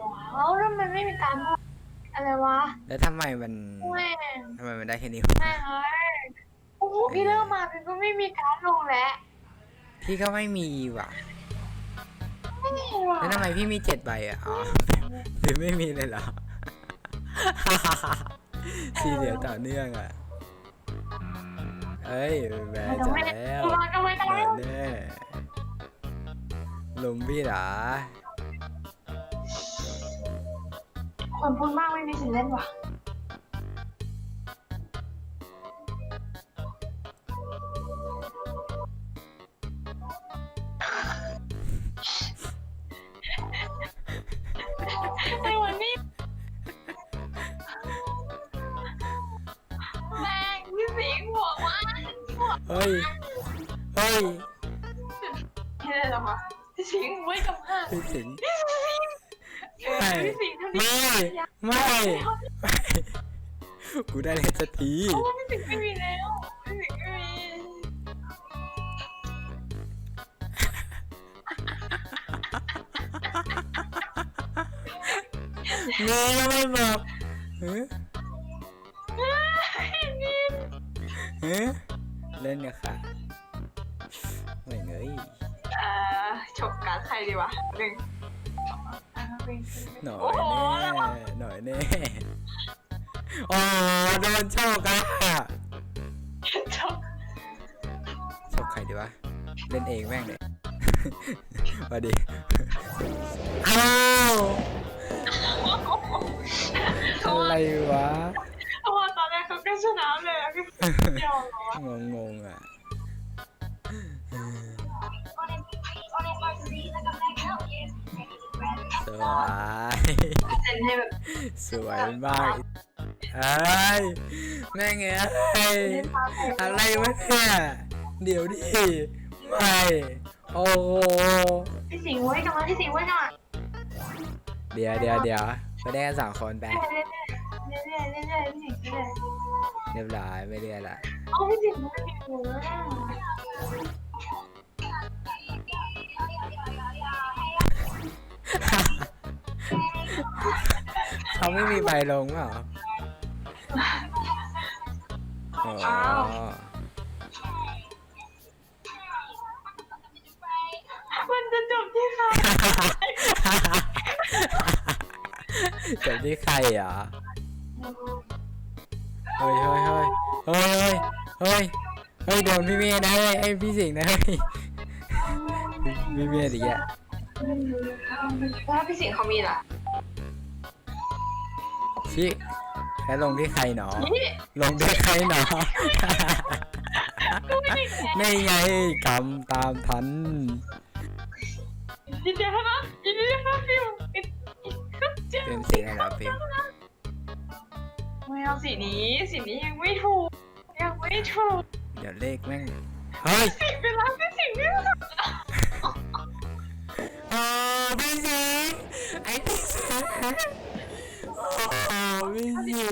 วะแล้วทำไมไม่มีการพูดอะไรวะแล้วทำไมมันแม่งทำไมมันได้แค่นี้แม่งเอ้ยโอ้โหพี่เริ่มมาพี่ก็ไม่มีการลงแล้วพี่ก็ไม่มีว่ะ ไม่มีว่ะแล้วทำไมพี่มีเจ็ดใบอะอ๋อหรือไม่มีเลยเหรอ สีเหลืองต่อเนื่องอะ เอ้ยแหวนไม่ต้อจะงไม่แล้ว มาก็ไม่ต้องแหวนแน่ลุมพี่เหรอ คนพูดมากไม่มีสิทธิ์เล่นว่ะไอ้วันนี้แม่งพี่สิงห์บอกว่าเฮ้ย เฮ้ยไม่ได้หรอวะพี่สิงห์ไว้กับข้าพี่สิงห์เออพี่สิงห์ทำ ไม่ไม่ ไม่ กูได้เลยสักทีโอ้พี่สิงห์ไม่มีแล้วพี่สิงห์ไม่มีเงยไม่บอกเฮ้ยนี่เฮ้ยเล่นกับค่ะไม่เงยเอ่อฉกการดใครดีวะหนึ่ง หน่อยโอ้โหแน่หน่อยแน่โอ้โดนโชคอะฉกโชคใครดีวะ เล่นเองแม่งเลยมาดิอ้าวอะไรวะเพราะว่าตอนแรกเขาก็ชนะเลยอะพี่ยอมเหรอวะงงงๆอะ วยเซ็นให้แบบสวยมากเอ้ยแม่งไปอะไรวะเนี่ยเดี๋ยวดิไม่โอ้โหพี่สิงห์ไว้กันมาพี่สิงห์ไว้กันมาเดี๋ยวเดี๋ยวเดี๋ยวไปได้กันสองคนไปเรื่อยๆเรื่อยๆเรื่อยๆพี่สิงห์เรื่อยเรียบร้อยไม่เรียกละเอาพี่สิงห์ไม่มีหัว เขาไม่มีใบลงเหรออ๋อมันจะจบที่ใครจบที่ใครเหรอเฮ้ยเฮ้ยเฮ้ยเฮ้ยเฮ้ยเฮ้ยโดนพี่เมย์นะเฮ้ยไอ้ยพี่สิงห์นะเฮ้ยพี่เมย์ดิอะแล้วพี่สิงห์เขามีล่ะ ชิแค่ลงที่ใครหนอ ลงที่ใครหนอ ไม่ไงกำตามทัน ยินดีครับยินดีครับฟิวเปลี่ยนสีอะไรเปลี่ยนไม่เอาสีนี้สีนี้ยังไม่ถูกยังไม่ถูกเดี๋ยวเลขแม่ง เฮ้ยสีเป็นรักเป็นสิ่งที่เออพี่สิไอ้พี่สิ 啊我晕